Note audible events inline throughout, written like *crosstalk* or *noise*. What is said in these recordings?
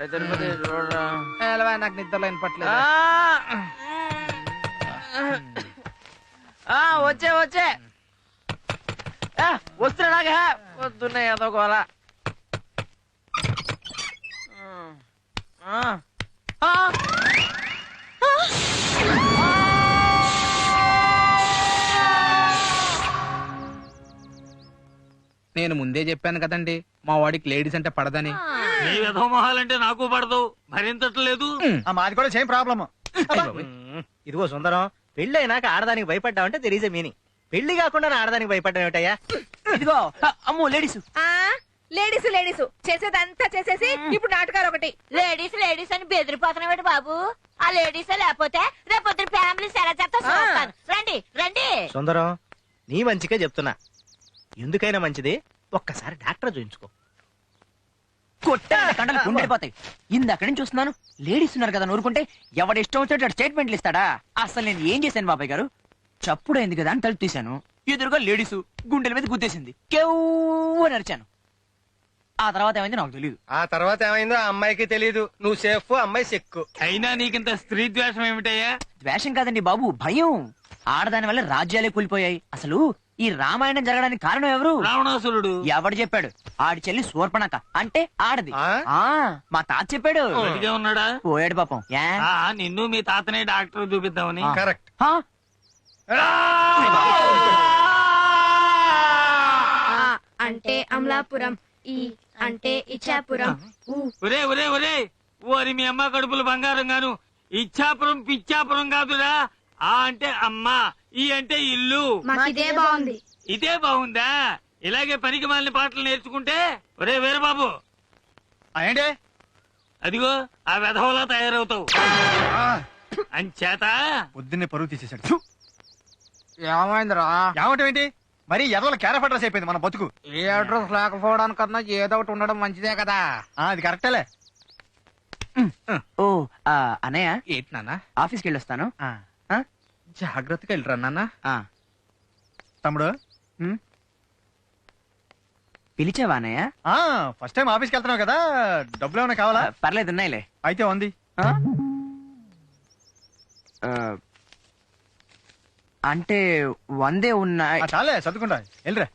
తిరుపతి చూడరా. నాకు నిద్రలో వినపట్లేదు ఆ! ఆ, వచ్చే వచ్చే. వస్తున్నాగా వస్తున్నాయి ఏదో గోల. ఆ. నేను ముందే చెప్పాను కదండి మా వాడికి లేడీస్ అంటే పడదని. నీ విధమొహాలంటే నాకు పడదు మరింతట్లేదు ఆ మాది కూడా సేమ్ ప్రాబ్లమ్. ఇదిగో సుందరం పెళ్ళి అయినాక ఆడదానికి భయపడ్డావంటే తెరీజే మీని పెళ్ళి కాకుండా ఆడదానికి భయపడ్డా ఏమిటయ్యా? ఇదిగో అమ్మో లేడీస్. ఆ లేడీస్ లేడీస్. చేసేదంతా చేసేసి ఇప్పుడు నాటకాలు ఒకటి. లేడీస్ లేడీస్ అని బెదిరిపోతున్నాడు బాబు? ఆ లేడీస్ లేకపోతే రేపొద్దు ఫ్యామిలీ ఎలా చేస్తా చూస్తాను. రండి రండి. సుందరం నీ మంచిగా చెప్తున్నా. ఎందుకైనా మంచిది. ఒక్కసారి డాక్టర్ చూయించుకో. కొట్టే కండలు గుండెపోతాయి. ఇందాక నుంచి చూస్తున్నాను. లేడీస్ ఉన్నారు కదా నూరుకుంటే ఎవడ ఇష్టం వచ్చేటట్టు స్టేట్మెంట్లు ఇస్తాడా? అసలు నేను ఏం చేశాను బాబాయ్ గారు? చప్పుడైంది కదా అని తలుపు తీశాను. ఎదురుగా లేడీస్ గుండెల మీద గుద్దేసింది. కేవ్ అని అరిచాను. ఆ తర్వాత ఏమైంది నాకు తెలియదు ఆ తర్వాత ఏమైందో ఆ అమ్మాయికి తెలియదు నువ్వు సేఫ్ అమ్మాయి సెక్కు. అయినా నీకింత స్త్రీ ద్వేషం ఏమిటయ్యా? ద్వేషం కాదండి బాబు భయం. ఆడదాని వల్ల రాజ్యాలే కూలిపోయాయి. అసలు ఈ రామాయణం జరగడానికి కారణం ఎవరు? రావణాసురుడు. ఎవడు చెప్పాడు? ఆడి చెల్లి శూర్పణక అంటే ఆడది. ఆ? ఆ మా తాత చెప్పాడు. బతికే ఉన్నాడా? పోయాడు పాపం. యా? ఆ నిన్ను మీ తాతనే డాక్టర్ చూపిద్దామని. కరెక్ట్. ఆ? ఆ అంటే అమలాపురం. ఈ అంటే ఇచ్చాపురం. ఊ. ఒరే ఒరే ఒరే. ఓరి మీ అమ్మ కడుపులు బంగారం గాను. ఇచ్చాపురం పిచ్చాపురం కాదురా. ఆ అంటే అమ్మ ఈ అంటే ఇల్లు. మాకిదే బాగుంది. ఇదే బాగుందా? ఇలాగే పనికి మాలిన పాటలు నేర్చుకుంటే ఒరే వీరబాబు ఏంటి? అదిగో ఆ వెధవలా తయారవుతావు. అంచేత పొద్దున్నే పరువు తీసేశాడు. థు. ఏమైందిరా? ఏంటి? మరి ఎదవల క్యారఫ్ అడ్రస్ అయిపోయింది మన బతుకు. ఏ అడ్రస్ లేకపోవడానికన్నా ఏదో ఒకటి ఉండడం మంచిదే కదా. అది కరెక్టేలే. ఓ ఆ, అన్నయ్య ఏంటి నాన్న? ఆఫీస్కి వెళ్ళొస్తాను. ఆ, జాగ్రత్తగా వెళ్ళరా నాన్న. ఆ, తమ్ముడు? పిలిచావా అన్నయ్య? ఆ ఫస్ట్ టైం ఆఫీస్కి వెళ్తున్నావు కదా. డబ్బులు ఏమైనా కావాలా? పర్లేదు ఉన్నాయిలే. అయితే ఉంది. అంటే వందే ఉన్నాయి చాలే చదువుకుంటా వెళ్ళరా?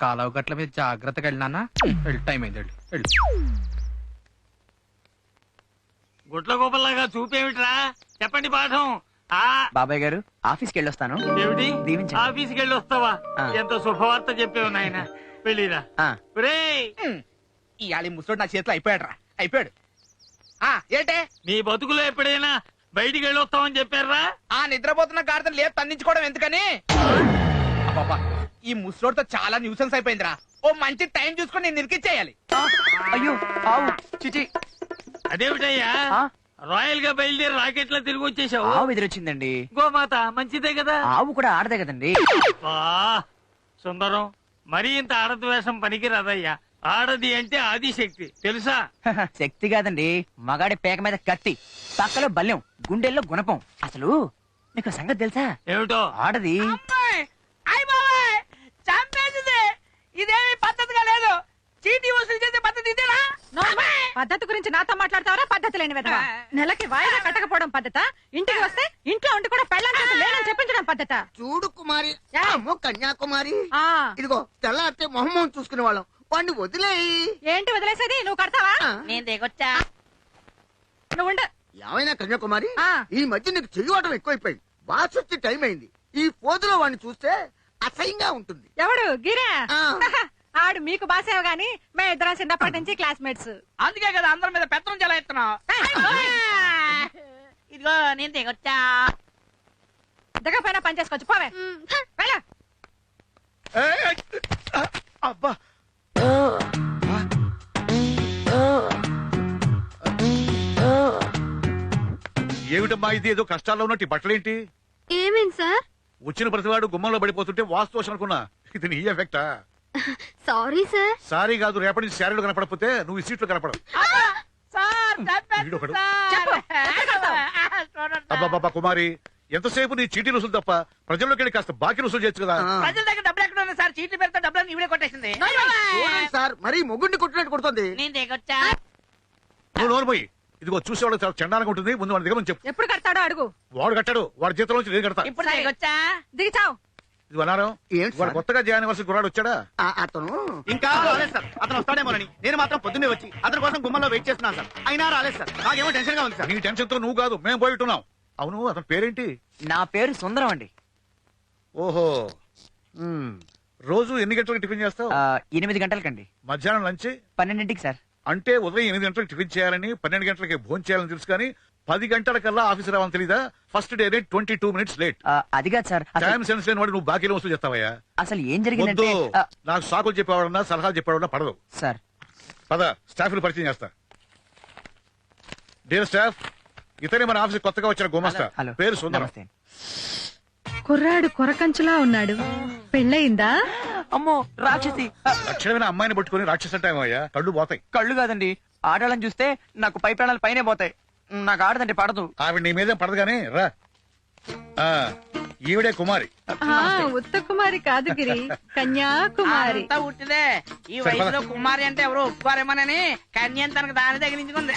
కాలువ గట్ల మీద జాగ్రత్తగా వెళ్ళినా వెళ్ళి టైం అయింది వెళ్ళు వెళ్ళు. గుట్ల గోపల్లాగా చూపేమిట్రా? చెప్పండి పాఠం. ఆ బాబాయ్ గారు ఆఫీస్కి వెళ్ళొస్తాను ఏమిటి? దీవించండి. ఆఫీస్కి వెళ్ళి వస్తావా ఆ. ఎంత శుభవార్త చెప్పావు నాయన. వెళ్ళిరా. ఆ, ఒరేయ్! ఇవాళ ఈ ముసలోడు నా చేతిలో అయిపోయాడు రా అయిపోయాడు. ఆ ఏంటే? నీ బతుకులో ఎప్పుడైనా బయటికి వెళ్ళి వస్తామని చెప్పారా ఆ నిద్రపోతున్న గాడిదని లేపు తన్నించుకోవడం ఎందుకని? అబ్బబ్బా, ఈ ముసలోడితో చాలా న్యూసెన్స్ అయిపోయిందిరా. ఓ మంచి టైం చూసుకొని నేను నిరికిచ్చేయాలి అయ్యో ఆవు చిచి. అదేమిటయ్యా? ఆ, రాయల్గా బయలుదేరి రాకెట్లో తిరిగి వచ్చేసావు ఆవు ఎదురొచ్చిందండి. గోమాత మంచిదే కదా? ఆవు కూడా ఆడదే కదండి. వా సుందరం మరీ ఇంత ఆడద్వేషం పనికి రాదయ్యా ఆడది అంటే ఆదిశక్తి తెలుసా? శక్తి కాదండి. మగాడి పేక మీద కత్తి పక్కలో బల్యం గుండెల్లో గుణపం. అసలు మీకు సంగతి తెలుసా? ఏమిటో? ఆడది పద్ధతి గురించి నాతో మాట్లాడతావరా? పద్ధతి లేని విధవా నెలకి వాయిదా కట్టకపోవడం పద్ధత? ఇంటికి వస్తే ఇంట్లో ఉండి కూడా పెళ్ళం లేనని చెప్పించడం పద్ధత? చూడు కుమారి. అమ్మో కన్యాకుమారి. ఆ. ఇదిగో తెల్లారితే మొహమ్మం చూసుకునే వాళ్ళం. వాడిని వదిలేయి. ఏంటి వదిలేసేది? నువ్వు కడతావా? నేను దిగొచ్చా. నువ్వు ఉండు. ఏమైనా కన్యాకుమారి? ఆ. ఈ మధ్య నీకు చెయ్యవటం ఎక్కువైపోయింది. వచ్చే టైం అయింది. ఈ పోజులో వాడిని చూస్తే అసహ్యంగా ఉంటుంది. ఎవడు? గిరా? ఆ. *laughs* ఆడు మీకు బాసేవ గాని మే ఇద్దరం చిన్నప్పటి నుంచి క్లాస్మేట్స్. అందుకే కదా అందరి మీద పెత్తనం చాలా ఎత్తున్నావు ఇదిగో నేను దిగొచ్చా. దిగపోయినా పని చేసుకోవచ్చు. పోవే. వెళ్ళు. అబ్బా. ఏమిటమ్మా ఇది? ఏదో కష్టాల్లో ఉన్నట్టు ఈ బట్టలేంటి? ఏమేం సార్? వచ్చిన ప్రతివాడు గుమ్మంలో పడిపోతుంటే వాస్తు అనుకున్నా. ఇది నీ ఎఫెక్టా? Sorry sir. సారీ కాదు రేపటి నుంచి శారీలు కనపడకపోతే నువ్వు ఈ సీట్లు కనపడవు. వీడొకడు. అబ్బాబ్బా కుమారి ఎంతసేపు నీ చీటీ రుసులు తప్ప ప్రజల్లోకి వెళ్ళి కాస్త బాకీ రుసులు చేయొచ్చు కదా. ప్రజల దగ్గర డబ్బులు ఎక్కడ ఉన్నాయి సార్? చీట్లు పెడితే డబ్బులు ఇవిడే కొట్టేసింది. చూడండి సార్. మరీ మొగ్గుండి కొట్టినట్టు కొడుతుంది. నేను దిగొచ్చా? నువ్వు నోరు పోయి ఇదిగో చూసేవాళ్ళకి చాలా చండాలంగా ఉంటుంది. ముందు వాడి దగ్గర నుంచి చెప్పు. ఎప్పుడు కడతాడో అడుగు. వాడు కట్టాడు. వాడి జీతంలో నుంచి నేను కడతా. ఇప్పుడు దిగొచ్చా? దిగి చావు. ఇది అన్నారం ఏంటి వాడు సార్? కొత్తగా జాయిన్ అవ్వాల్సిన కుర్రాడు వచ్చాడా? ఆ, అతను? ఇంకా రాలేదు సార్. అతను వస్తాడేమోనని నేను మాత్రం పొద్దున్నే వచ్చి అతని కోసం గుమ్మంలో వెయిట్ చేస్తున్నాను సార్. అయినా రాలేదు సార్. నాకేమో టెన్షన్గా ఉంది సార్. నీ టెన్షన్తో నువ్వు కాదు మేము పోయిట్టున్నాం అవును అతని పేరేంటి? నా పేరు సుందరం అండి. ఓహో. ఉమ్. రోజు ఎన్ని గంటలకు టిఫిన్ చేస్తావు? ఆ, ఎనిమిది గంటలకండి. మధ్యాహ్నం లంచ్? పన్నెండింటికి సార్. అంటే ఉదయం ఎనిమిది గంటలకు టిఫిన్ చేయాలని పన్నెండు గంటలకి భోజనం చేయాలని తెలుసు కానీ పది గంటల కల్లా ఆఫీస్ రావాలని తెలీదా? First day rate twenty two minutes late. ఆ, అది కాదు సార్. అసలు- టైం సెన్స్ లేని వాడు నువ్వు బాకీలో వస్తూ చేస్తావయ్యా? అసలు ఏం వద్దు. జరిగిందంటే ఆ, నాకు సాకులు చెప్పేవాడన్నా సలహాలు చెప్పేవాడన్నా పడదు. సార్. పద స్టాఫ్ పరిచయం చేస్తా. డియర్ స్టాఫ్ ఇతనే మన ఆఫీస్ కొత్తగా వచ్చిన గుమస్తా. హలో పేరు సుందరం. నమస్తే. కుర్రాడు కొరకంచులా ఉన్నాడు. పెళ్ళయిందా? అమ్మో రాక్షసి. ఆ, లక్షణమైన అమ్మాయిని పట్టుకుని రాక్షస టైం అయ్యా. కళ్ళు పోతాయి. కళ్ళు కాదండి. ఆడాలని చూస్తే నాకు పై ప్రాణాలు పైనే పోతాయి. నాకు ఆడదంటే పడదు. ఆవిడ నీ మీదే పడదు కానీ రా. ఆ, ఈవిడే కుమారి. ఆ, ఉత్త కుమారి కాదు గిరి. కన్యాకుమారి. అంతా ఉట్టిదే. ఈ వయసులో. కుమారి అంటే ఎవరు ఒప్పుకోరేమోనని కన్యం తనకు దాని తగిలించుకుంది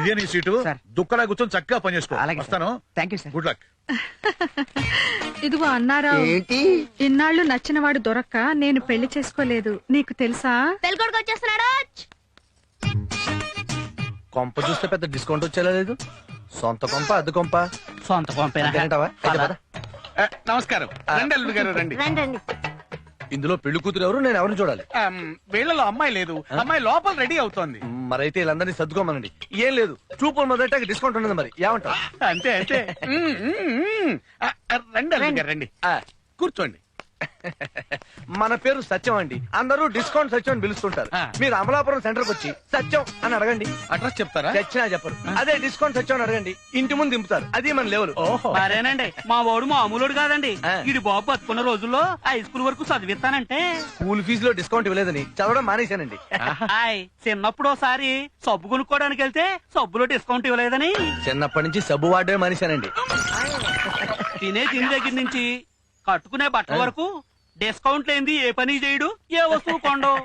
ఇదే నీ సీటు. దుక్కలా కూర్చొని చక్కగా పనిచేసుకో అలాగే వస్తాను. Thank you sir good luck ఇదిగో అన్నారావు. ఏంటి? ఇన్నాళ్ళు నచ్చినవాడు దొరక్క నేను పెళ్ళి చేసుకోలేదు. నీకు తెలుసా? పెళ్ళికొడుకు వచ్చేస్తున్నాడు. కొంప చూస్తే పెద్ద డిస్కౌంట్ వచ్చేలా లేదు. సొంత కొంప అద్దె కొంప. సొంత పద. నమస్కారం. రండి అల్లుడు గారు రండి. రండి రండి ఇందులో పెళ్ళి కూతురు ఎవరు? నేను ఎవరిని చూడాలి? వీళ్ళలో అమ్మాయి లేదు. అమ్మాయి లోపల రెడీ అవుతోంది. మరైతే వీళ్ళందరినీ సర్దుకోమనండి. ఏం లేదు. చూపులు మొదట డిస్కౌంట్ ఉండదు మరి. ఏమంటావు? అంతే అంతే. రండి రండి. కూర్చోండి. *laughs* మన పేరు సత్యం అండి. అందరూ డిస్కౌంట్ సత్యం అని పిలుస్తుంటారు. ఆ. మీరు అమలాపురం సెంటర్ వచ్చి సత్యం అని అడగండి. అడ్రస్ చెప్తారా? చచ్చినా చెప్పరు. అదే డిస్కౌంట్ సత్యం అని అడగండి. ఇంటి ముందు దింపుతారు. అది మన లెవెల్ ఓహో. మరేనండి మా వాడు మామూలుడు కాదండి. ఆ. ఇడి బాబు బతుకున్న రోజుల్లో హై స్కూల్ వరకు చదివిస్తానంటే. స్కూల్ ఫీజులో డిస్కౌంట్ ఇవ్వలేదని చదవడం మానేశానండి. హాయ్ చిన్నప్పుడు ఒకసారి సబ్బు కొనుక్కోవడానికి వెళ్తే సబ్బులో డిస్కౌంట్ ఇవ్వలేదని. చిన్నప్పటి నుంచి సబ్బు వాడమే మానేశానండి. తినే తిని దగ్గర నుంచి కట్టుకునే బట్టల వరకు డిస్కౌంట్ లేనిది ఏ పని చేయడు ఏ వస్తువు కొండు *laughs*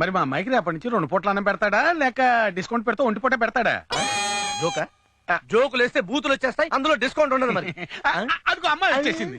మరి మా అమ్మాయికి రేపటి నుంచి రెండు పూట్ల అన్నం పెడతాడా? లేక డిస్కౌంట్ పెడతా ఒంటి పూట పెడతాడా? జోకా? జోకులు వేస్తే బూతులు వచ్చేస్తాయి అందులో డిస్కౌంట్ ఉండదు మరి. *laughs* అదిగో అమ్మాయి వచ్చేసింది.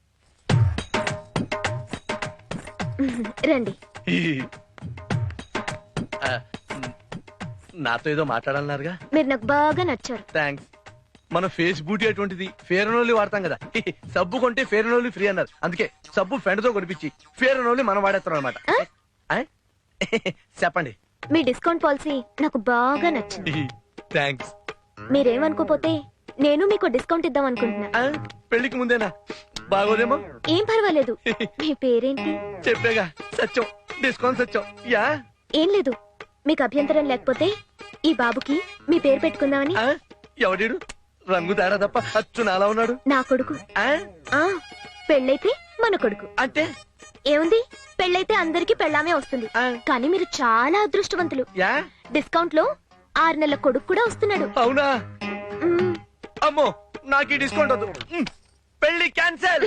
*laughs* రండి. నాతో ఏదో మాట్లాడాలన్నారుగా? మీరు నాకు బాగా నచ్చారు. థ్యాంక్స్. మన ఫేస్ బూటీ అటువంటిది ఫేర్ అండ్ ఓన్లీ వాడతాం కదా. *laughs* సబ్బు కొంటే ఫేర్ అండ్ ఓన్లీ ఫ్రీ అన్నారు. అందుకే సబ్బు ఫ్రెండ్తో కొనిపించి ఫేర్ అండ్ ఓన్లీ మనం వాడేస్తాం అనమాట *laughs* చెప్పండి. మీ డిస్కౌంట్ పాలసీ నాకు బాగా నచ్చింది. థ్యాంక్స్. మీరేమనుకోపోతే నేను మీకు డిస్కౌంట్ ఇద్దాం అనుకుంటున్నా. పెళ్ళికి ముందేనా? బాగోదేమో? ఏం పర్వాలేదు. మీ పేరేంటి? చెప్పేగా సత్యం. డిస్కౌంట్ సత్యం. యా? ఏం లేదు. మీకు అభ్యంతరం లేకపోతే ఈ బాబుకి మీ పేరు పెట్టుకుందామని. ఆ? ఎవడీడు? రంగు తేడా తప్ప అచ్చు నాలా ఉన్నాడు. నా కొడుకు. ఆ? ఆ పెళ్ళైతే మన కొడుకు. అంటే? ఏముంది? పెళ్ళైతే అందరికి పెళ్ళామే వస్తుంది. ఆ. కానీ మీరు చాలా అదృష్టవంతులు. యా? డిస్కౌంట్లో ఆరు నెలల కొడుకు కూడా వస్తున్నాడు. అవునా? మ్మ్. అమ్మో నాకు ఈ డిస్కౌంట్ వద్దు. పెళ్ళి క్యాన్సల్.